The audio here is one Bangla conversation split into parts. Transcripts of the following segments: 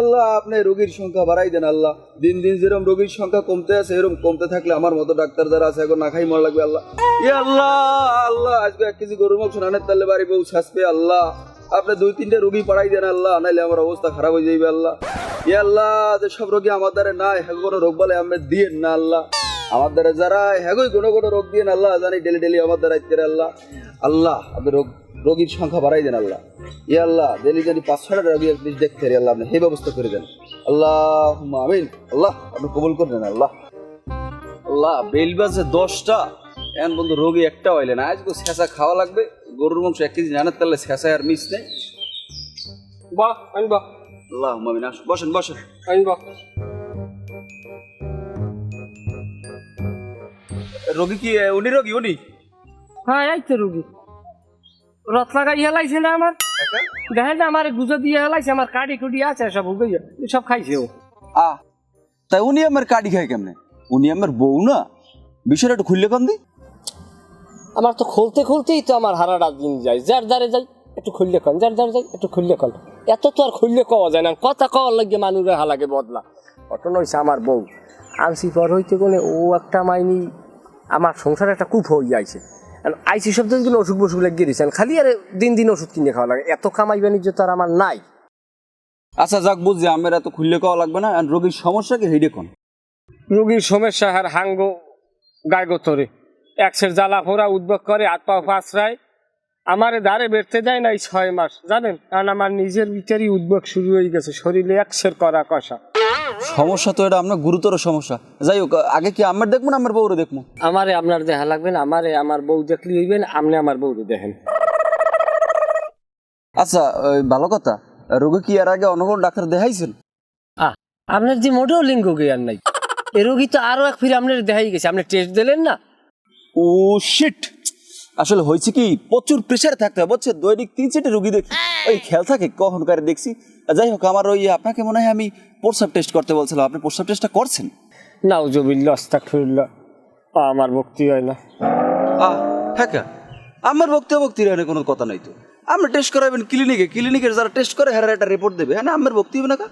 আল্লাহ, আপনি রোগীর সংখ্যা বাড়াই দেন আল্লাহ। দিন দিন যেরকম রোগীর সংখ্যা কমতে আছে, এরকম কমতে থাকলে আমার মতো ডাক্তার যারা আছে, এখন না খাই মর লাগবে আল্লাহ। আল্লাহ আল্লাহ, আজকে এক কেজি মাংস রানের তাহলে বাড়ি বউ আল্লাহ। আপনি দুই, তিনটে রোগী পাড়াই দেন আল্লাহ, নাইলে আমার অবস্থা খারাপ হয়ে যাইবে আল্লাহ। ইয়া আল্লাহ, যে সব রোগী আমার দ্বারা নাই হ্যাঁ কোনো রোগ বলে আমি দিয়েন না আল্লাহ। আমার দ্বারা যারা হ্যাগোই কোনো কোনো রোগ দিয়ে আল্লাহ, জানি ডেলি ডেলি আমার দ্বারা আল্লাহ। আল্লাহ, আপনি রোগ রোগীর সংখ্যা বাড়াই দেন আল্লাহ। ইয়া আল্লাহ ডেলি জানি পাঁচ ছটা রোগী আপনি দেখতে পারি আল্লাহ আপনি সেই ব্যবস্থা করে দেন। আল্লাহ আমিন। আল্লাহ আপনি কবুল করে দেন আল্লাহ। আল্লাহ বেল বাজে দশটা। এমন বন্ধু রোগী একটা হইলে না আজকে শেষা খাওয়া লাগবে। গরুর মাংস এক কেজি জানার তাহলে শেষায় আর মিস নেই। বাহ আনবা আল্লাহ আমিন আসুন বসেন বসেন। আনবা রোগী কি উনি রোগী উনি? হ্যাঁ এই তো রুগী। রথ লাগাই হেলাইছে না আমার? দেখেন না আমার গুজো দিয়ে হেলাইছে আমার কাটি কুটি আছে সব হুগে সব খাইছে ও। আ তাই উনি আমার কাটি খায় কেমনে? উনি আমার বউ না? বিষয়টা একটু খুললে কন দি। আমার তো খুলতে খুলতেই তো আমার হারাটা দিন যায়। যার দ্বারে যাই একটু খুললে কন যার দ্বারে যাই একটু খুললে কন এত তো আর খুললে কওয়া যায় না। কথা কওয়ার লাগে মানুষের হালাকে বদলা। ঘটনা হয়েছে আমার বউ। আনসি পর হইতে গেলে ও একটা মাইনি আমার সংসারে একটা কূপ হয়ে যাইছে। আইসি শব্দগুলো অসুখ বসুখ লেগে দিয়েছেন খালি আর দিন দিন ওষুধ কিনে খাওয়া লাগে। এত কামাই বাণিজ্য তো আর আমার নাই। আচ্ছা যাক বুঝছি। আমার এত খুললে খাওয়া লাগবে না। আর রোগীর সমস্যা কি? হেডে কোন? রোগীর সমস্যা আর হাঙ্গ গায়গতরে একসের জ্বালা ফোরা উদ্বেগ করে হাত পা পাঁচরায় আমার ধারে বেরতে দেয় না এই ছয় মাস জানেন? কারণ আমার নিজের ভিতরেই উদ্বেগ শুরু হয়ে গেছে। শরীরে একসের করা কষা। সমস্যা তো এটা আপনার গুরুতর সমস্যা। যাই হোক আগে কি আমার দেখব না আমার বউরে দেখব আমারে আপনার দেখা লাগবে না আমারে আমার বউ দেখলে হইবেন আপনি আমার বউরে দেখেন। আচ্ছা ওই ভালো কথা রোগী কি এর আগে অন্য কোনো ডাক্তার দেখাইছেন? আহ, আপনার যে মোটেও লিঙ্গ জ্ঞান নাই। এ রোগী তো আরও এক ফিরে আপনার দেখাই গেছে আপনি টেস্ট দিলেন না? ও শিট আসলে হয়েছে কি প্রচুর প্রেশারে থাকতে হয় বুঝছে? দৈনিক তিন চারটে রুগী দেখি। ওই খেয়াল থাকে কখন কারে দেখছি। যাই হোক আমার ওই আপনাকে মনে হয় আমি প্রস্রাব টেস্ট করতে বলছিলাম। আপনি প্রস্রাব টেস্টটা করছেন? নাও জবিল্লা আস্তাকফিরুল্লাহ আমার ভক্তি হয় না। আহ হ্যাঁ কা? আমার ভক্তি বক্তি হয় কোনো কথা নাই তো। আপনি টেস্ট করাবেন ক্লিনিকে ক্লিনিকের যারা টেস্ট করে হ্যাঁ একটা রিপোর্ট দেবে। হ্যাঁ না আমার বক্তব্য না কা?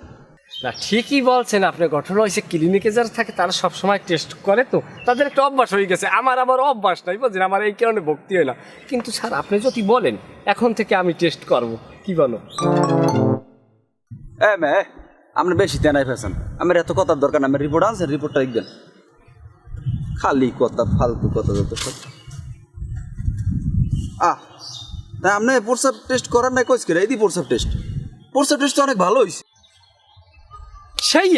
না, ঠিকই বলছেন আপনি, ঘটনা হয়েছে ক্লিনিকে যারা থাকে, তারা সবসময় টেস্ট করে তো। তাদের একটা অভ্যাস হয়ে গেছে, আমার আবার অভ্যাস নাই বুঝলেন আমার এই কারণে ভক্তি হয় না। কিন্তু স্যার, আপনি যদি বলেন, এখন থেকে আমি টেস্ট করব, কি বলো? এ মে আপনি বেশি তেনাই ফেছেন আমার এত কথার দরকার আমার রিপোর্ট আনছেন রিপোর্টটা লিখবেন। খালি কথা, ফালতু কথা যত সব। আহ, তা আপনি প্রস্রাব টেস্ট করার নাই, কইস করে এই দি প্রস্রাব টেস্ট প্রস্রাব টেস্ট অনেক ভালো হয়েছে সেই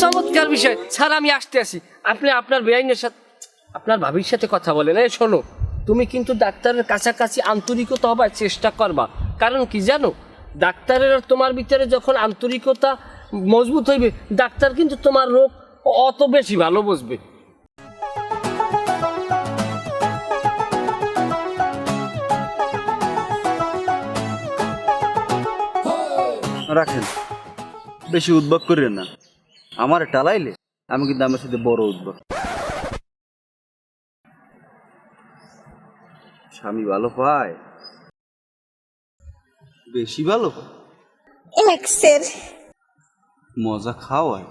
চমৎকার বিষয়। স্যার, আমি আসতে আসি আপনি আপনার বেআইনের সাথে আপনার ভাবির সাথে কথা বলেন। এই শোনো, তুমি কিন্তু ডাক্তারের কাছাকাছি আন্তরিকতা হবার চেষ্টা করবা। কারণ কি জানো? ডাক্তারের তোমার ভিতরে যখন আন্তরিকতা মজবুত হইবে, ডাক্তার কিন্তু তোমার রোগ অত বেশি ভালো বুঝবে। রাখেন। বেশি উদ্ভব করিলেন না। আমার টালাইলে আমি কিন্তু আমার সাথে বড় উদ্ভব। স্বামী ভালো পায়? বেশি ভালো এক্সের মজা খাওয়ায়।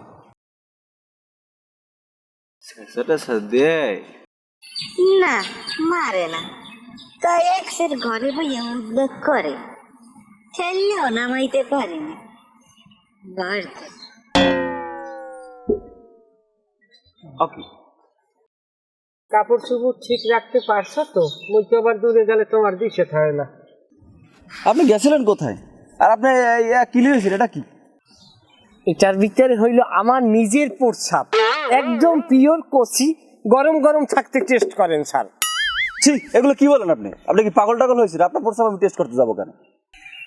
দেয়। না মারে না। তাই এক্সের ঘরে বইয়া উদ্যোগ করে। ঠেললেও নামাইতে পারে না। বাড়তে ওকে কাপড় চুপড় ঠিক রাখতে পারছ তো? মুই তো আবার দূরে গেলে তোমার দিশে থাকে না। আপনি গেছিলেন কোথায়? আর আপনি কি লিখেছেন? এটা কি? এটার ভিতরে হইল আমার নিজের প্রস্রাব একদম পিওর কষি গরম গরম থাকতে টেস্ট করেন স্যার। ছি এগুলো কি বলেন আপনি? আপনি কি পাগল টাগল হয়েছিল আপনার প্রস্তাব আমি টেস্ট করতে যাব কেন?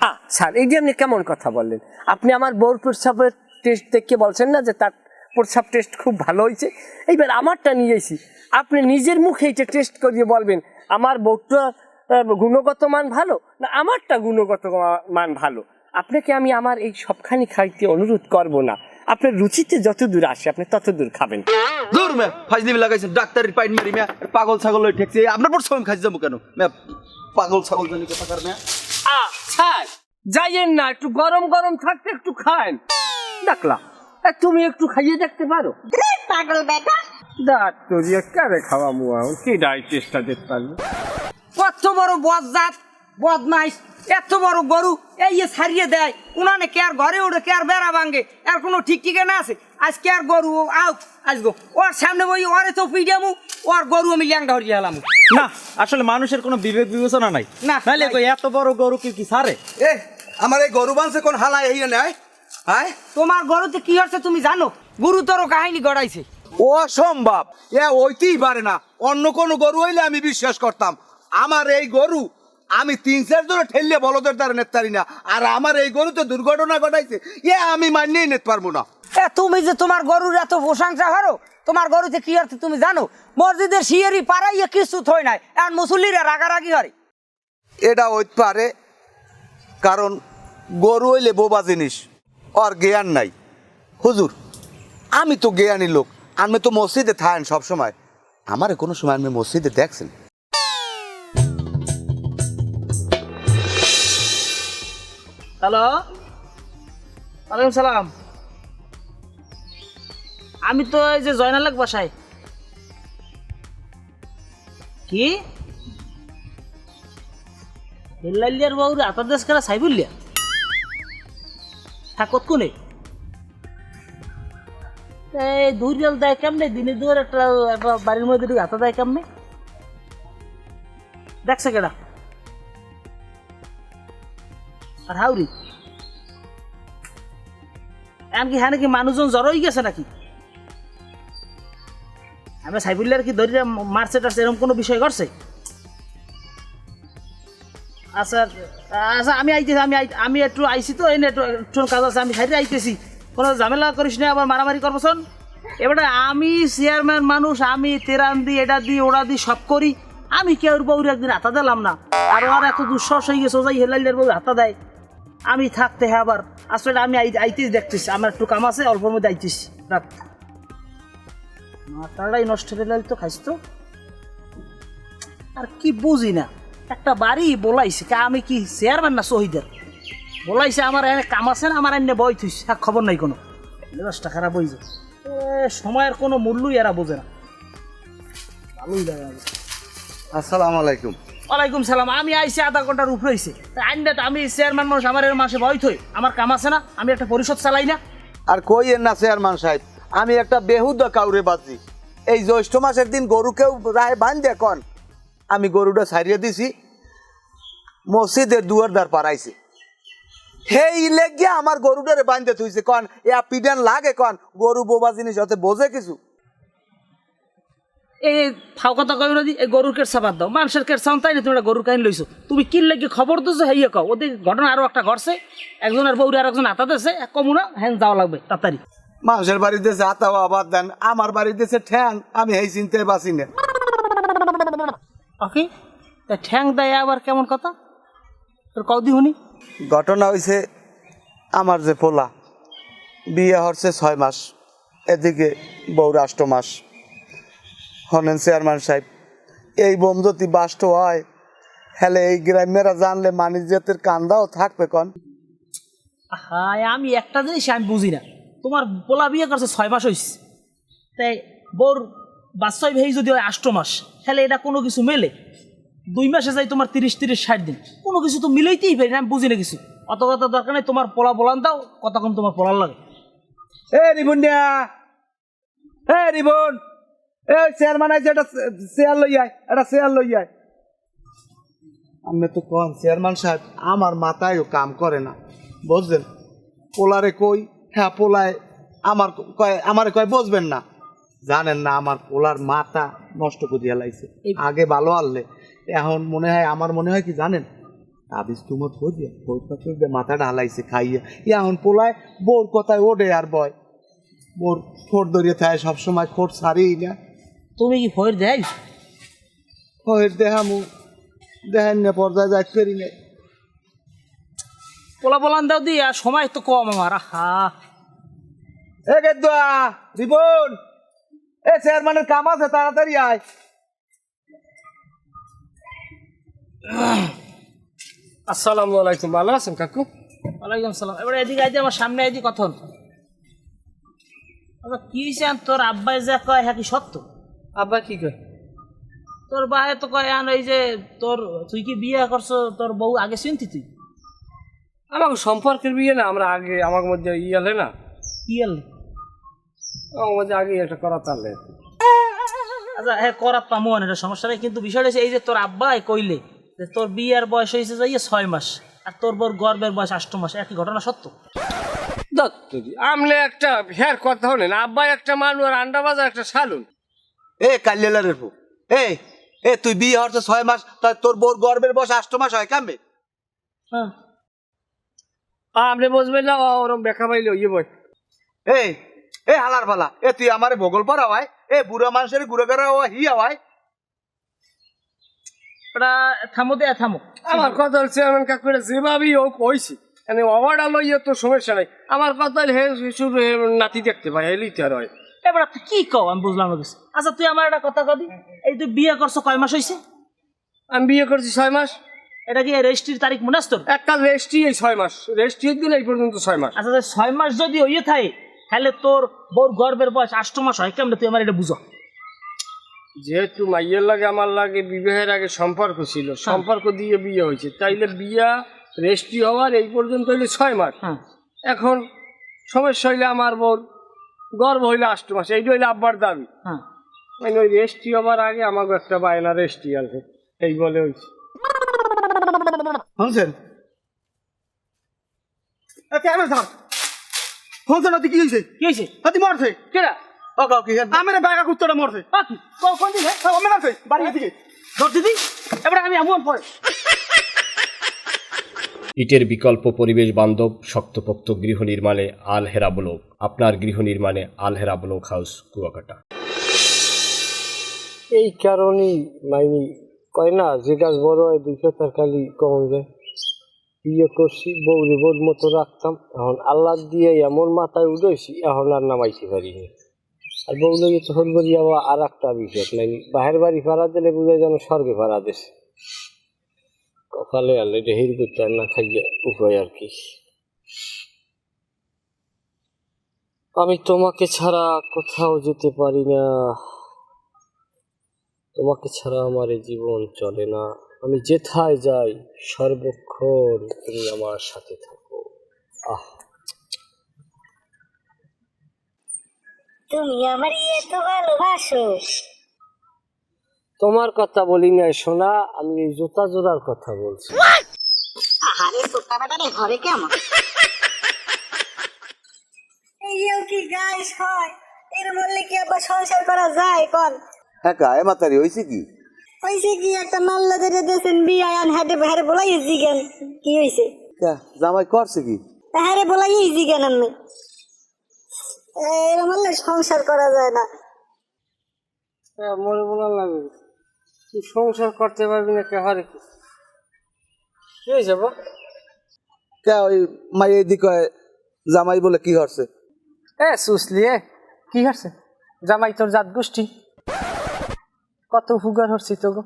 আ স্যার যে আপনি কেমন কথা বললেন? আপনি আমার বউর প্রস্রাবের টেস্ট দেখে বলছেন না যে তার প্রস্রাব টেস্ট খুব ভালো হয়েছে? এইবার আমারটা নিয়ে এসি আপনি নিজের মুখে এটা টেস্ট করিয়ে বলবেন, আমার বউটা গুণগত মান ভালো? না, আমারটা গুণগত মান ভালো। আপনাকে আমি আমার এই সবখানি খাইতে অনুরোধ করব না। আপনার রুচিতে যত দূর আসে, আপনি তত দূর খাবেন। দূর মে, ফাজলিমি লাগাইছেন ডাক্তারের পাইন মারি মে, পাগল ছাগল ঠেকছে। আপনার প্রস্তাব আমি খাইতে যাব কেন? মে, পাগল ছাগল জানি কথা কার মে। আ স্যার যাইয়েন না একটু গরম গরম থাকতে একটু খান এ, তুমি একটু খাইয়ে দেখতে পারো। পাগল বেটা। দাঁত তরিয়ে কারে খাওয়া মুয়া কি ডাই চেষ্টা দেখতে পারবে কত বড় বজ্জাত বদমাইশ এত বড় গরু এই যে ছাড়িয়ে দেয়। উনানে কে আর ঘরে উঠে কে আর বেড়া ভাঙ্গে আর কোনো ঠিক ঠিকানা আছে? আজকে আর গরু আউ আজগো ওর সামনে বই ওরে তো পিডিয়ামু ওর গরু আমি ল্যাংটা হরিয়ে হেলাম। না আসলে মানুষের কোনো বিবেক বিবেচনা নাই। না, নাইলে নাই। এত বড় গরু কি কি সারে এ আমার এই গরু বানছে কোন হালাই এই নেয় হ্যাঁ। তোমার গরুতে কি হচ্ছে তুমি জানো? গুরুতর কাহিনী গড়াইছে। অসম্ভব। এ ওইতেই পারে না। অন্য কোনো গরু হইলে আমি বিশ্বাস করতাম। আমার এই গরু আমি তিন চার জনে ঠেললে বলদের দ্বারা নেতে পারি না। আর আমার এই গরুতে দুর্ঘটনা ঘটাইছে এ আমি মানিয়েই নিতে পারব না। এ তুমি যে তোমার গরুর এত প্রশংসা করো তোমার গরুতে কি হচ্ছে তুমি জানো? মসজিদের শিয়ারি পাড়াইয়ে কিছু থই নাই। এখন মুসল্লিরা রাগারাগি হরে এটা হইতে পারে কারণ গরু হইলে বোবা জিনিস আর জ্ঞান নাই। হুজুর আমি তো জ্ঞানী লোক আমি তো মসজিদে থাকেন সব সময় আমারে কোনো সময় আমি মসজিদে দেখছেন? হ্যালো? ওয়ালাইকুম সালাম। আমি তো এই যে জয়নালাক বাসায় কি? হেল্লালিয়ার বাবুর আতর দেশ করা সাইবুল্লিয়া থাকত কোনে এই? দুই রিয়াল দেয় কেমনে? দিনে দুয়ার একটা একটা বাড়ির মধ্যে ঢুকে হাতে দেয় কেমনে? দেখছে কেডা? আর হাউরি? এমনকি হ্যাঁ নাকি মানুষজন জড়ো হয়ে গেছে নাকি? আমি সাইবুল্লার কি ধরিয়া মারছে টারছে এরকম কোনো বিষয় করছে? আচ্ছা আচ্ছা আমি আইতেছি, আমি আমি একটু আইছি তো এনে একটু কাজ আছে, আমি সাইডে আইতেছি। কোনো ঝামেলা করিস না, আবার মারামারি করব শোন এবারে আমি চেয়ারম্যান মানুষ, আমি তেরান দি, এটা দি, ওরা দি, সব করি। আমি কেউ বউর একদিন হাতা দিলাম না? আর ওর এত দুঃসাহস হয়ে গেছে ওজাই হেলাইলের বউ হাতা দেয়। আমি থাকতে হ্যাঁ আবার। আসলে আমি আই- আইতেছি, দেখতেছি, আমার একটু কাম আছে, অল্পর মধ্যে আইতেছি, রাত। মাথাটাই নষ্ট হয়ে গেল তো খাইস তো। আর কি বুঝি না একটা বাড়ি বলাইছে কা আমি কি চেয়ারম্যান না শহীদের? বলাইছে আমার এনে কাম আছে না আমার এনে বই থুইছে আর খবর নাই কোনো। মেজাজটা খারাপ হয়ে যায় এ, সময়ের কোনো মূল্যই এরা বোঝে না। ভালোই লাগে। আসসালামু আলাইকুম। ওয়ালাইকুম সালাম আমি আইছি আধা ঘণ্টার উপরে হয়েছে আইনটা আমি চেয়ারম্যান মানুষ আমার এর মাসে বই থই। আমার কাম আছে না আমি একটা পরিষদ চালাই না। আর কই এর না চেয়ারম্যান সাহেব? আমি একটা বেহুদা কাউরে বাজি। এই জ্যৈষ্ঠ মাসের দিন গরুকেও রায় বান দেখন আমি গরুটা সারিয়ে দিছি, মসজিদের দুয়ার দ্বার পারাইছে হেই লেগে আমার গরুটারে বান্ধে থুইছে, কন, এ পিডান লাগে কন, গরু বোবা জিনিস হতে বোঝে কিছু। এই ফাও কথা কই না দি এই গরুর কেট সাবাদ দাও, মানুষের সাউন তাই না তুমি গরুর কাহিনী লইছো। তুমি কি লাগে খবর দিছো, হেইয়া কও ওদের ঘটনা আরও একটা ঘটছে, একজনের বউরে আর একজন আতা দিছে, এক কমু না হ্যাঁ যাওয়া লাগবে, তাড়াতাড়ি। মানুষের বাড়িতে আতাও আবার দেন আমার বাড়িতে ঠ্যাং আমি এই চিনতে বাঁচি না। ওকে তা ঠ্যাং দেয় আবার কেমন কথা? তোর কদি শুনি ঘটনা হয়েছে আমার যে পোলা বিয়ে হচ্ছে ছয় মাস এদিকে বউর আষ্ট মাস। হনেন চেয়ারম্যান সাহেব এই বোম যদি বাষ্ট হয় হলে এই গ্রামেরা জানলে মানুষ মানিজ্যতের কান্দাও থাকবে কন। হ্যাঁ আমি একটা জিনিস আমি বুঝি না। তোমার পোলা বিয়ে করছে ছয় মাস হইছে। তাই বউর বাচ্চাই ভেই যদি হয় আষ্ট মাস, তাহলে এটা কোনো কিছু মেলে? দুই মাসে যাই তোমার তিরিশ তিরিশ, ষাট দিন। কোনো কিছু তো মিলাইতেই পারি, আমি বুঝি না কিছু। অত কথা দরকার নেই, তোমার পোলা বলান দাও, কতক্ষণ তোমার পোলার লাগে। এ রিবুনিয়া এ রিবন এ চেয়ারম্যান আছে একটা চেয়ার লই আয় একটা চেয়ার লই আয়। আমি তো কন চেয়ারম্যান সাহেব, আমার মাথায়ও কাম করে না। বুঝলেন? পোলারে কই? হ্যাঁ পোলায় আমার কয় আমারে কয় বসবেন না। জানেন না আমার পোলার মাথা নষ্ট করিয়া লাইছে। আগে ভালো আনলে। এখন মনে হয় আমার মনে হয় কি জানেন? তাবিজ তোমার খোঁজে খোঁজ পাখি মাথাটা হালাইছে খাইয়ে। এখন পোলায় বোর কথায় ওঠে আর বয়। বোর খোট ধরিয়ে থাকে সবসময় খোট ছাড়িই না। তুমি কি ভয়ের দেয় হয়ের দেহামু দেহেন না পর্দায় যাইতে পারি না পোলা বলান দাও দি আর সময় তো কম আমার হা এ গেদুয়া রিবন। এ চেয়ারম্যানের কাম আছে তাড়াতাড়ি আয়। আসসালামু আলাইকুম ভালো আছেন কাকু? ওয়ালাইকুম সালাম। এবারে এদিকে আইতে আমার সামনে আইতে কথন। আবার কি হয়েছে তোর আব্বাই যা কয় হ্যাঁ কি সত্য? আব্বা কি কয়? তোর বাহে তো কয় আন ওই যে তোর তুই কি বিয়ে করছ তোর বউ আগে চিনতি তুই? আমাকে সম্পর্কের বিয়ে না আমরা আগে আমার মধ্যে ইয়ালে না? হল আমার মধ্যে আগে একটা করা তাহলে আচ্ছা হ্যাঁ করাত পামো না এটা সমস্যা নেই। কিন্তু বিষয়টা হচ্ছে এই যে তোর আব্বাই কইলে যে তোর বিয়ের বয়স হয়েছে যাইয়ে ছয় মাস আর তোর বউর গর্বের বয়স আষ্ট মাস একই ঘটনা সত্য? দত্তজি আমলে একটা হের কথা হলেন আব্বা একটা মানুষ আর আন্ডা বাজার একটা সালুন। এ কাল্যালের ফু এ এ তুই বিয়ে হচ্ছে ছয় মাস তা তোর বোর গর্বের বয়স আষ্ট মাস হয় কামবে? হ্যাঁ। আপনি বুঝবেন না ওরম দেখা পাইলে ইয়ে বই। এ এ হালার পালা এ তুই আমারে ভোগল পারা হয় এ বুড়া মানুষের গুড়ে করে হিয়া হয় ওটা থামো দে থামো। আমার কথা হচ্ছে এমন কাকুরে যেভাবেই হোক হয়েছে মানে অবারটা লইয়ে তো সমস্যা নাই। আমার কথা হে শুধু হে নাতি দেখতে পাই হেলিতে আর হয়। এবার তুই কি কও আমি বুঝলাম না আচ্ছা তুই আমার একটা কথা কদি এই তুই বিয়ে করছ কয় মাস হয়েছে আমি বিয়ে করছি ছয় মাস। এটা কি রেজিস্ট্রির তারিখ মনে আছে তোর একটা রেস্টই এই ছয় মাস। রেস্টই দিলে এই পর্যন্ত ছয় মাস। আচ্ছা ছয় মাস যদি ওইয়ে থাকে তাহলে তোর বউর গর্বের বয়স আষ্ট মাস হয়। কেমন তুই আমার এটা বুঝো? যেহেতু মাইয়ের লাগে আমার লাগে বিবাহের আগে সম্পর্ক ছিল। সম্পর্ক দিয়ে বিয়ে হয়েছে। তাইলে বিয়া রেস্টি হওয়ার এই পর্যন্ত হইলে ছয় মাস। হ্যাঁ। এখন সমস্যা হইলে আমার বোন গর্ব হইলে আষ্ট মাস। এইটা হইলে আব্বার দাবি। হ্যাঁ। মানে ওই রেস্টি হবার আগে আমাকে একটা বায়না রেস্টি আছে এই বলে হয়েছে। শুনছেন? তুই কি হয়েছে কি হয়েছে তুই মরছে। কেডা? ও কাউ আমার বাগা কুত্তটা মরছে। কোন কোন আমি মারছে বাড়ি থেকে ধর দিদি এবারে আমি এমন পরে। ইটের বিকল্প পরিবেশ বান্ধব শক্তপোক্ত গৃহ নির্মাণে আল হেরা ব্লক। আপনার গৃহ নির্মাণে আল হেরা ব্লক হাউস কুয়াকাটা। এই কারণেই মাইনি কয় না, যে গাছ বড় হয় দুইশো তরকারি কম যায় বিয়ে করছি, বৌরে বোর মতো রাখতাম। এখন আল্লাহ দিয়ে এমন মাথায় উঠেছি, এখন আর নামাইতে পারিনি আর বউ লেগে হল করি আবার আর একটা বিষয় নাই। বাহের বাড়ি ভাড়া দিলে বুঝে যেন স্বর্গে ভাড়া দিছে। কপালে আলে এটা হির করতে আর না খাইয়া উপায় আর কি। আমি তোমাকে ছাড়া কোথাও যেতে পারি না। তোমাকে ছাড়া আমার এই জীবন চলে না। আমি যেথায় যাই সর্বক্ষণ তুমি আমার সাথে থাকো। আহ। তুমি আমার এত ভালোবাসো। তোমার কথা বলি না সোনা আমি এই জুতা জোড়ার কথা বলছি। আহারে সোটা বাটারে ঘরে কেমন? এইও কি গাইস হয়? এর বললে কি আবার সংসার করা যায়? কোন হ্যাঁ গায়ে মাতারি হয়েছে কি? হইছে কি একটা মাল্লা ধরে দেশেন বিয়ে আন হাটে হারে বলাই জিগেন কি হইছে? জামাই করছে কি? হারে বলাই জিগেন আমি এরম বললে সংসার করা যায় না। হ্যাঁ, মনে বলা লাগে। তুই সংসার করতে পারবি না কে হারে কি? কি হয়েছে বা কে ওই মাই এদিকে জামাই বলে কি হচ্ছে এ সুসলি এ কি হচ্ছে জামাই তোর জাত গোষ্ঠী। কত ফুগার হচ্ছি তো গো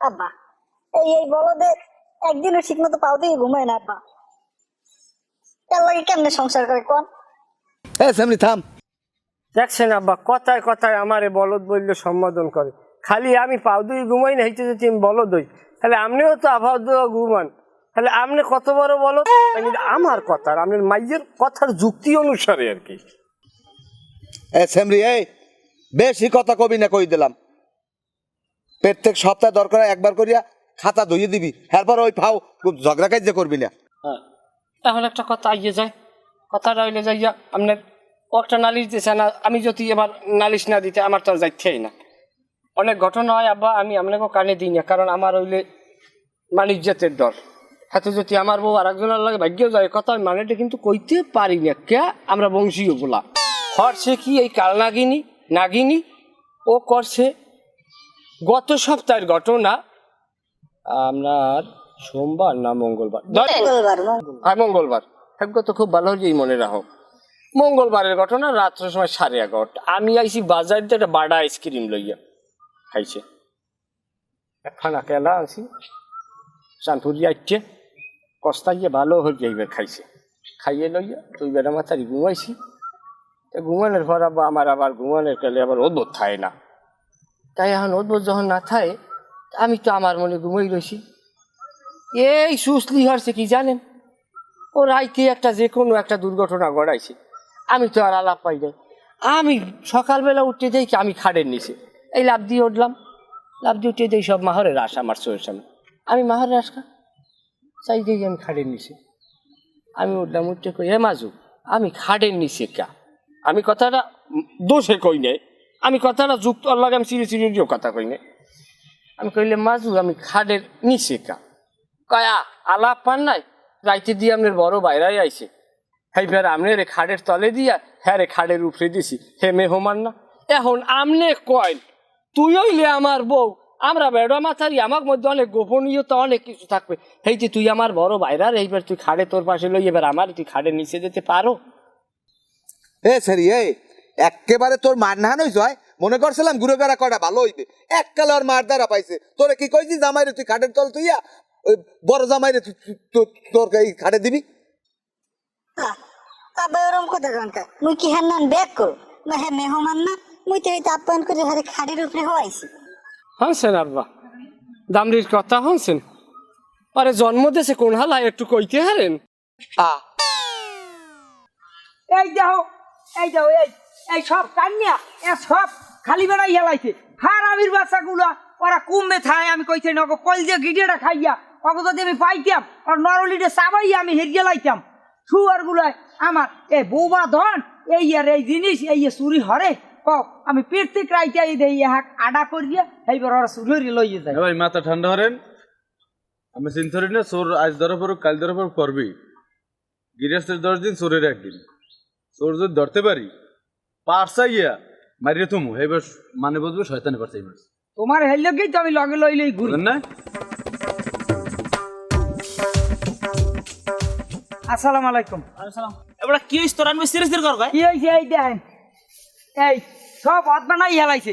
আব্বা এই এই বলদে একদিনও ঠিক মতো পাও দিয়ে ঘুমায় না আব্বা। তার লাগে কেমনে সংসার করে কোন? এ সামনি থাম। দেখছেন আব্বা কথায় কথায় আমারে বলদ বললে সম্বোধন করে। খালি আমি পাও দুই ঘুমাই না হইতে যদি আমি বলদ হই। তাহলে আপনিও তো আভাও দুয়া ঘুমান। তাহলে আপনি কত বড় বলদ? মানে আমার কথার আপনার মাইয়ের কথার যুক্তি অনুসারে আর কি। সেমরি এই, বেশি কথা কবি না, কই দিলাম। প্রত্যেক সপ্তাহে দরকার একবার করিয়া খাতা ধুইয়ে দিবি, এরপর ওই ফাও খুব ঝগড়া কাজ করবি না। হ্যাঁ তাহলে একটা কথা আইয়ে যায়। কথাটা হইলে যাইয়া আপনার ও একটা নালিশ দিছে না, আমি যদি এবার নালিশ না দিতে আমার তো আর যাইতেই না। অনেক ঘটনা হয়, আব্বা, আমি আপনাকে কানে দিই না, কারণ আমার হইলে মানিজ্যতের ডর হাতে যদি আমার বউ আর একজনের লাগে ভাগ্য যায় কথা মানেটা কিন্তু কইতে পারি না, কে? আমরা বংশীয় বলা। হরছে কি এই কাল নাগিনী? নাগিনী? ও করছে গত সপ্তাহের ঘটনা। আপনার সোমবার না মঙ্গলবার? হ্যাঁ মঙ্গলবার। ভাগ্য তো খুব ভালো হয়েছে মনে রাখো। মঙ্গলবারের ঘটনা রাত্রের সময় সাড়ে এগারোটা। আমি আইছি বাজার দিয়ে একটা বাড়া আইসক্রিম লইয়া খাইছে। একখানা কেলা আছি চানপুরি আইছে কস্তা গিয়ে ভালো হয়ে যাইবে খাইছে। খাইয়ে লইয়া তুই বেড়া মাথারি ঘুমাইছি। তা ঘুমানোর পর আবার আমার আবার ঘুমানোর গেলে আবার অদ্ভুত থাকে না। তাই এখন অদ্ভুত যখন না থাকে আমি তো আমার মনে ঘুমাই রয়েছি এই সুসলি হচ্ছে কি জানেন? ও রাইতে একটা যে কোনো একটা দুর্ঘটনা ঘটাইছে। আমি তো আর আলাপ পাই নাই। আমি সকালবেলা উঠতে দেখি আমি খাড়ের নিচে। এই লাভ দিয়ে উঠলাম। লাভ দিয়ে উঠে দেখি সব মাহরের আশ আমার চোখের সামনে। আমি মাহরের আশকা চাই দেখি আমি খাড়ের নিচে। আমি উঠলাম, উঠতে কই হে মাজু আমি খাড়ের নিচে কা? আমি কথাটা দোষে কই নাই। আমি কথাটা যুক্ত লাগে আমি সিঁড়ি সিঁড়িও কথা কই নাই। আমি কইলে মাজু আমি খাড়ের নিচে কা। কয়া আলাপ পান নাই? রাইতে দিয়ে আপনার বড় বাইরাই আইছে। এইবার আমনে রে খাড়ের তলে দিয়া হ্যাঁ রে খাড়ের উপরে দিছি। হে মে মেহমান না। এখন আমনে কয় তুই হইলে আমার বউ, আমরা বেড়া মাথারি আমার মধ্যে অনেক গোপনীয়তা, অনেক কিছু থাকবে। এই যে তুই আমার বড় বাইরার এইবার তুই খাড়ে তোর পাশে লই, এবার আমার তুই খাড়ের নিচে যেতে পারো? এ সারি এ একেবারে তোর মার না নই জয় মনে করছিলাম ঘুরে বেড়া কটা ভালো হইবে। এক কালে ওর মার দ্বারা পাইছে। তোরে কি কইছি জামাই রে তুই খাটের তল তুইয়া ওই বড় জামাই রে তোর এই খাটে দিবি? আব্বা ওরম কথা কানকা মুই কি হ্যাঁ নান ব্যাক করো? না হ্যাঁ মেহমান না মুই তো হয়তো আপ্যায়ন করে হারে খাড়ির উপরে হওয়াইছি। হানছেন আব্বা দামরির কথা হানছেন আরে জন্ম দেশে কোন হালা একটু কইতে হারেন? আ এই দেখো এই দেখো এই এই সব কান্যা এ সব খালি বেড়াই হেলাইছে। হার আমির বাচ্চাগুলো ওরা কুমে থায় আমি কইতে নগো, কল যে গিডেটা খাইয়া ওকে যদি আমি পাইতাম, আর নরলিটে চাবাইয়া আমি হেরিয়ে লাইতাম শুয়ার গুলায় আমার এ বৌবা ধন, এই আর এই জিনিস, এই চুরি হরে ক আমি থেকে রাইতে দেই হাক আডা করিয়া, এইবার ওরা চুরি লইয়ে যায়। ভাই, মাথা ঠান্ডা হরেন আমি চিন্তা না, চোর আজ পড়ুক, কাল পড়ুক, করবি। গিরাস্তের দশ দিন চোরের একদিন। চোর যদি ধরতে পারি পারসা গিয়া মারিয়ে থমু। এবার মানে বুঝব শয়তানে পারছে এই মাস তোমার হেললেই তো আমি লগে লই লই ঘুরি। না? আসসালামু আলাইকুম। আসসালাম। এবার কি হইস তোর? আনবি সিরিয়াস কর গায় কি হয়েছে এই দেখেন। এই সব বানাই হেলাইছে।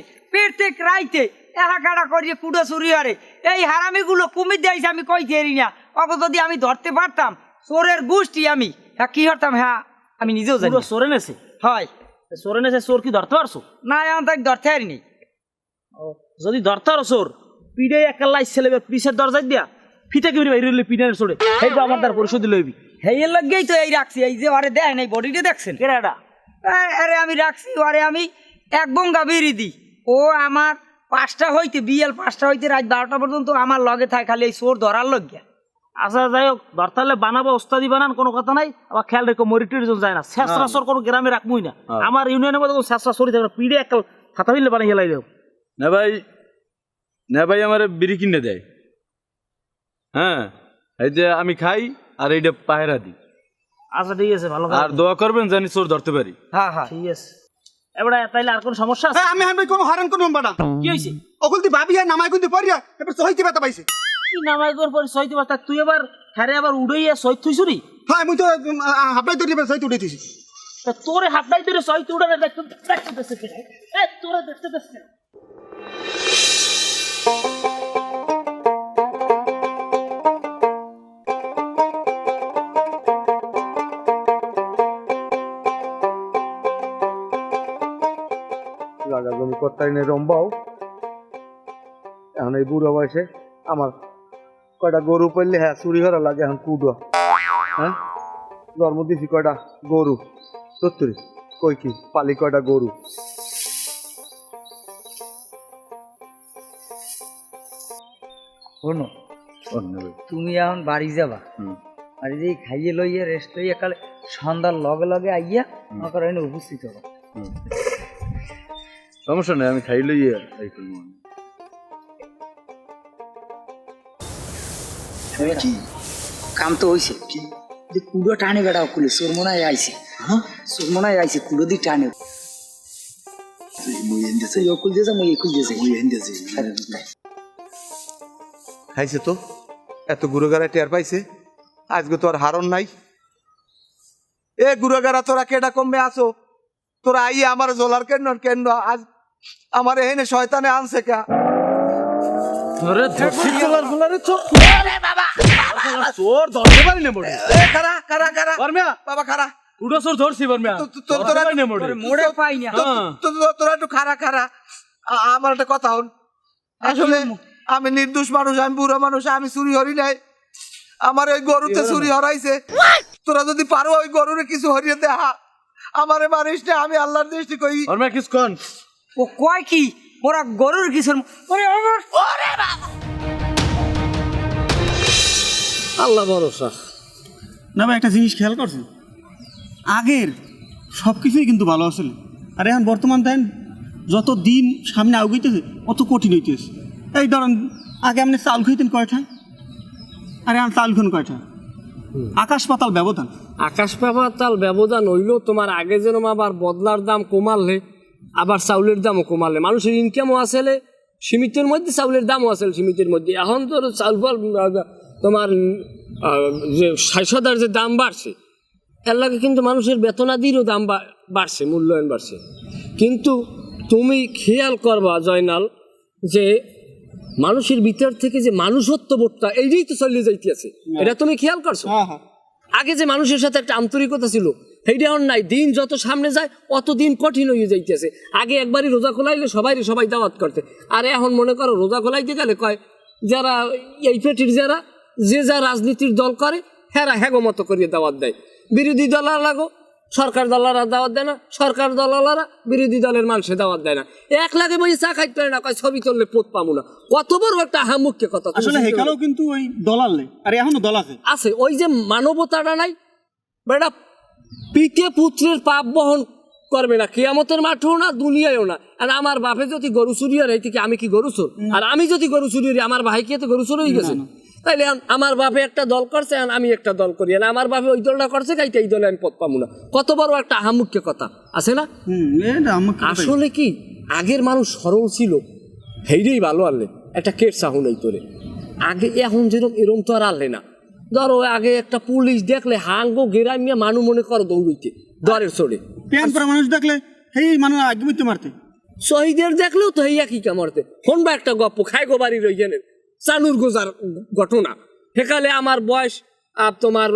থেকে রাইতে এহা কাটা করিয়ে কুড়ো চুরি হরে। এই হারামিগুলো কুমির দিয়েছে আমি কই দেরি না। অত যদি আমি ধরতে পারতাম চোরের গোষ্ঠী আমি। হ্যাঁ কি হতাম হ্যাঁ আমি নিজেও জানি পুরো সরে নেছে? হয়। সরে নেছে চোর কি ধরতে পারছ? না এখন তাকে ধরতে পারিনি। যদি ধরতে পারো চোর পিড়ে একাল্লাই ছেলে পিসের দরজায় দিয়া ফিতে কি বাইরে হইলে পিনের চড়ে সেই তো আমার তার পরিশোধ লইবি হেয়ে লগেই তো এই রাখছি এই যে আরে দেয় এই বডিটা দেখছেন? কেরা এটা? এ- আরে আমি রাখছি আরে আমি এক বঙ্গা বেরি দিই। ও আমার পাঁচটা হইতে বিয়েল পাঁচটা হইতে রাত বারোটা পর্যন্ত আমার লগে থাকে খালি এই চোর ধরার লজ্ঞা আচ্ছা যাই হোক ধরতে হলে বানাবো ওস্তাদি বানান কোনো কথা নাই। আবার খেয়াল রেখো মরিটির জন যায় না। শেষরা সর কোনো গ্রামে রাখবই না। আমার ইউনিয়নের মধ্যে শেষরা সরি থাকবে পিড়ে একাল ফাতা হইলে বানাই হেলাই দেও না ভাই না ভাই আমার বিড়ি কিনে দেয়। হ্যাঁ এই যে আমি খাই আর এইটা পায়রা দিই। আচ্ছা ঠিক আছে ভালো আর দোয়া করবেন জানি চোর ধরতে পারি। হ্যাঁ হ্যাঁ। ঠিক আছে। এবারে তাইলে আর কোন সমস্যা আছে? আমি আমি কোনো হারান কোনো বাড়া। কি হয়েছে অকুল তুই ভাবি নামাই কিন্তু পড়িয়া এবার সহিতে ব্যথা পাইছে। কি নামাই কর পরে সইতে পারতা? তুই এবার হ্যারে আবার উড়াইয়া সই থুইছু নি? হ্যাঁ মুই তো হাবলাই তৈরি সহিত উঠে দিছি তা তোরে হাফডাই তোরে সইতে উড়ালে দেখতে দেখতে দেখতে এ তোরে দেখতে দেখতে লাগা জমি করতাই নে রম্বাও। এখন এই বুড়ো বয়সে আমার কয়টা গরু পড়লে হ্যাঁ চুরি করা লাগে এখন কুডো হ্যাঁ? জন্ম দিছি কয়টা? গরু। সত্যি কই কি? পালি কয়টা গরু? শোনো তুমি এখন বাড়ি যাবা। বাড়ি যেই খাইয়ে লইয়া রেস্ট লইয়া কালে সন্ধ্যার লগে লগে আইয়া আমার এনে উপস্থিত হব। সমস্যা নেই আমি খাই লইয়া কি? কাম তো হইছে। কি? যে কুড়ো টানে বেড়াও কুলে সোর মনে হয় আইছে। হ্যাঁ? সোর মনে হয় আইছে কুড়ো দি টানে। মুই ইকুল মুই মুই খাইছে তো? এত গুরুগারা টের পাইছে? আজকে তো আর হারন নাই। এ গুরুগারা তোরা কেডা কমবে আসো তোরা আইয়ে আমার জোলার কেন কেন আজ আমার এখানে শয়তানে আনছে কা? আরে চোখ চোর ধরতে পারি না মোড়ে। এ খারা খারা খারা বর্মিয়া বাবা খারা উডো চোর ধরছি বর্মিয়া। তোরা না মোড়ে। মোড়ে পাই না। তো- তোরা একটু খারা খারা আমার একটা কথা হন। আসলে আমি নির্দোষ মানুষ আমি বুড়ো মানুষ আমি চুরি হরি নাই। আমার ওই গরুতে চুরি হরাইছে। তোরা যদি পারো ওই গরুরে কিছু হরিয়ে দেখা আমারে মারিস না আমি আল্লাহর দৃষ্টি কই বর্মিয়া কিস কোন। ও কয় কি? ওরা গরুর কিসের ওরে আমার আল্লাহ ভরসা। না ভাই একটা জিনিস খেয়াল করছেন? আগের সব কিছুই কিন্তু ভালো আসলে আর এখন বর্তমান দেন যত দিন সামনে আগুইতেছে অত কঠিন হইতেছে। এই ধরেন আগে আপনি চাল খাইতেন কয়টা? আর এখন চাল খান কয়টা? আকাশ পাতাল ব্যবধান। আকাশ পাতাল ব্যবধান হইলেও তোমার আগে যেরকম আবার বদলার দাম কমালে আবার চাউলের দামও কমালে। মানুষের ইনকামও আসলে সীমিতের মধ্যে চাউলের দামও আসলে সীমিতের মধ্যে। এখন তো চাউল তোমার যে সাইসদার যে দাম বাড়ছে এর লাগে কিন্তু মানুষের বেতনাদিরও দাম বাড়ছে মূল্যায়ন বাড়ছে। কিন্তু তুমি খেয়াল করবা জয়নাল যে মানুষের ভিতর থেকে যে মানুষত্ব বোধটা এইটাই তো চলে যাইতেছে। এটা তুমি খেয়াল করছ? হ্যাঁ হ্যাঁ। আগে যে মানুষের সাথে একটা আন্তরিকতা ছিল সেইটা এখন নাই। দিন যত সামনে যায় অত দিন কঠিন হয়ে যাইতেছে। আগে একবারই রোজা খোলাইলে সবাই সবাই দাওয়াত করতে। আর এখন মনে করো রোজা খোলাইতে গেলে কয় যারা এই পেটির যারা যে যা রাজনীতির দল করে হেরা হ্যাগো মতো করিয়ে দাওয়াত দেয়। বিরোধী দলার লাগো সরকার দলারা দাওয়াত দেয় না সরকার দলালারা বিরোধী দলের মানুষে দাওয়াত দেয় না। এক লাগে বই চা খাইতে পারে না কয় ছবি তুললে পোত পাবো না। কত বড় একটা হামুখ্য কথা আসলে চিন্তা কিন্তু ওই দলাল নেই আর এখনও দল আছে। আছে ওই যে মানবতাটা নাই বেটা পিতে পুত্রের পাপ বহন করবে না। কেয়ামতের মাঠেও না দুনিয়ায়ও না। আর আমার বাপে যদি গরু চুরি আর এই থেকে আমি কি গরু চোর? আর আমি যদি গরু চুরি আমার ভাই কি এতে গরু চোর হয়ে গেছে? তাইলে আমার বাপে একটা দল করছে আর আমি একটা দল করি। আর আমার বাপে ওই দলটা করছে কাইতে এই দলে আমি পথ পাবো না। কত বড় একটা হামুখ্য কথা। আছে না? আসলে কি আগের মানুষ সরল ছিল। হেইরেই ভালো আনলে। একটা কেট সাহু নেই তোরে। আগে এখন যেরকম এরম তো আর আনলে না। ধরো আগে একটা পুলিশ দেখলে হাঙ্গো গেরামিয়া মানু মনে করো দৌড়ইতে দরের চড়ে প্যান পরা মানুষ দেখলে হেই মানে আগে মারতে। শহীদের দেখলেও তো হইয়া কি কামড়তে ফোন বা একটা গপ্প খাই গো বাড়ির ওই চানুর গোজার ঘটনা। সেকালে আমার বয়স আপ তোমার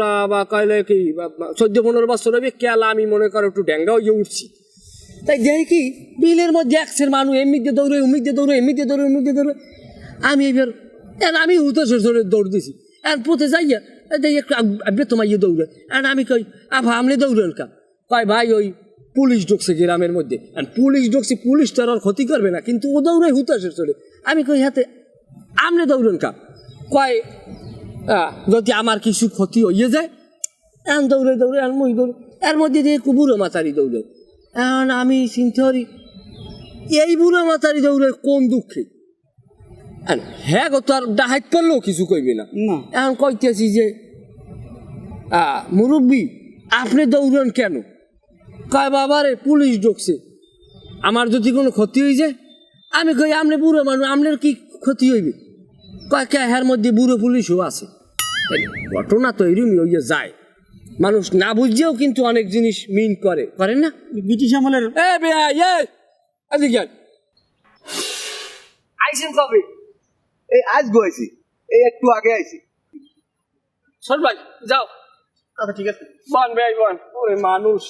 কয়লে কি চোদ্দ, পনেরো বছর হবে, কেলা আমি মনে করো একটু ড্যাঙ্গা হয়ে উঠছি। তাই দেখি কি বিলের মধ্যে একশের মানুষ, এমনিতে দৌড়ে এমনিতে দৌড়ে এমনিতে দৌড়ে এমনিতে দৌড়ে। আমি এবার এখন আমি হুতোষের ধরে দৌড় দিছি। এখন পথে যাইয়া দেখি একটু আগে তোমার ইয়ে দৌড়ে। এখন আমি কই, আভা আপনি দৌড়েন কা? কয়, ভাই, ওই পুলিশ ঢুকছে গ্রামের মধ্যে। আর পুলিশ ঢুকছে, পুলিশ তো আর ক্ষতি করবে না, কিন্তু ও দৌড়ে হুতাশের চলে। আমি কই, হাতে আপনি দৌড়েন কা? কয় যদি আমার কিছু ক্ষতি হইয়ে যায় এন দৌড়ে দৌড়ে আর মই দৌড়ে এর মধ্যে দিয়ে একটু বুড়ো মাতারি দৌড়ে। এখন আমি চিনতে পারি এই বুড়ো মাতারি দৌড়ে কোন দুঃখে? হ্যাঁ গো তো আর ডাহাইত করলেও কিছু কইবে না। এখন কইতেছি যে মুরব্বী আপনি দৌড়েন কেন? কয় বাবারে পুলিশ ঢুকছে। আমার যদি কোনো ক্ষতি হয়ে যায় আমি কই আপনি বুড়ো মানুষ আপনার কি ক্ষতি হইবে? কয় কে হ্যার মধ্যে বুড়ো পুলিশও আছে। ঘটনা তো এরমই হইয়া যায়। মানুষ না বুঝছেও কিন্তু অনেক জিনিস মিন করে। করেন না? ব্রিটিশ আমলের এ বেয়া এ। আইসেন কবে? এই আজ গেছি এই একটু আগে আইছি। সর ভাই যাও। আচ্ছা ঠিক আছে। বন ভাই বন। ওরে মানুষ।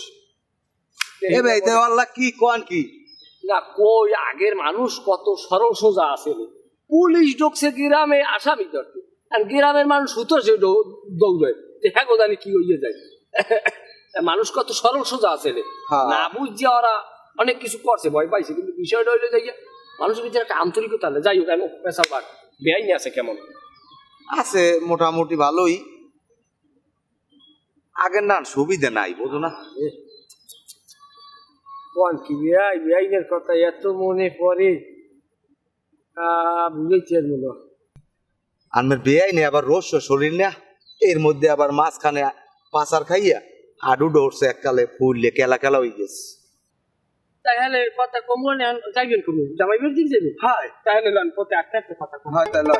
এ ভাই তো আল্লাহ কি কোন কি? না কই আগের মানুষ কত সরল সোজা আছে। রে। পুলিশ ঢুকছে গ্রামে আসামি ধরতে। আর গ্রামের মানুষ হুতো সে দৌড়ে। যে হ্যাঁ গো কি হইয়ে যায় মানুষ কত সরল সোজা আছে রে। হ্যাঁ। না বুঝছে ওরা অনেক কিছু করছে ভয় পাইছে কিন্তু বিষয়টা হইলে যাই মানুষের ভিতরে একটা আন্তরিকতা যাই হোক কেন পেশা বাদ বেআইনি আছে কেমন? আছে মোটামুটি ভালোই। আগের না সুবিধা নাই বোঝো না। কোন কি বেআই বেআইনের কথা এত মনে পড়ে। বুঝেছি মনে আমার বেয়াই নেই আবার রোজ শরীর না এর মধ্যে আবার মাঝখানে পাচার খাইয়া আডু ডরছে এককালে ফুললে কেলা কেলা হয়ে গেছে। তাহলে কথা কমবো না যাইবেন কমবে জামাইবের দিক যাবে হাই তাহলে লন পথে আস্তে আস্তে কথা কম। হয় তাহলে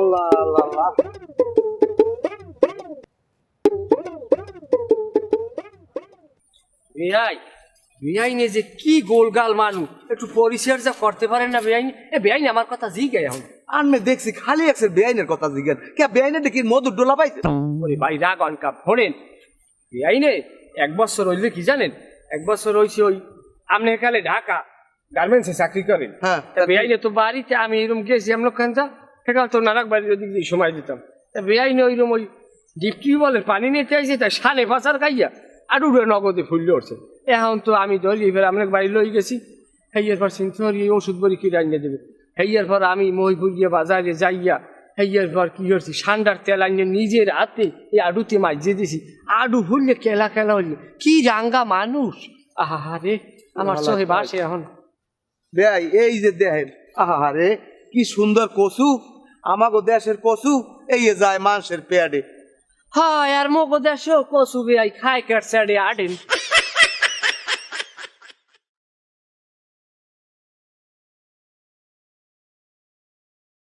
আল্লাহ আল্লাহ আল্লাহ। বিয়াই বিয়াই নে যে কি গোলগাল মানুষ একটু পরিচর্যা করতে পারেন না বেআইনি। এ বেআইনি আমার কথা জিগে এখন। আমি দেখছি খালি একসের বেআইনের কথা জিজ্ঞেস কে বেআইনের দেখি মধুর ডোলা পাইছে? ওরে ভাই রাগ অনকা ভোলেন বেআইনে এক বছর হইলে কি জানেন? এক বছর হইছে ওই আপনি এখানে ঢাকা গার্মেন্টসে চাকরি করেন। হ্যাঁ। তা বেআইনে তো বাড়িতে আমি এরকম গেছি আমরা খানটা সেখানে তো নানাক বাড়ির ওদিক দিয়ে সময় দিতাম। তা বেআইনে ওইরকম ওই ডিপটি বলে পানি নিতে আইছে তাই সানে ফাঁসার খাইয়া আর উড়ে নগদে ফুললে উঠছে। এখন তো আমি ধরি এবার আপনার বাড়ি লই গেছি। হেইয়ের পর চিন্তা করি এই ওষুধ বড়ি কি রান্না দেবে। হেইয়ের পর আমি মহিপুর গিয়ে বাজারে যাইয়া হেইয়ের পর কি করছি সান্ডার তেল আনিয়ে নিজের হাতে এই আডুতে মাঝে দিছি। আডু ফুললে কেলা কেলা হইলে কি রাঙ্গা মানুষ। আহা রে আমার চোখে বাসে এখন। বেআই এই যে দেখেন আহারে কি সুন্দর কচু আমাগো দেশের কচু এই যে যায় মানুষের পেয়াডে হ্যাঁ আর মগো দেশ কসু বেআই খাই কাটছে আডেন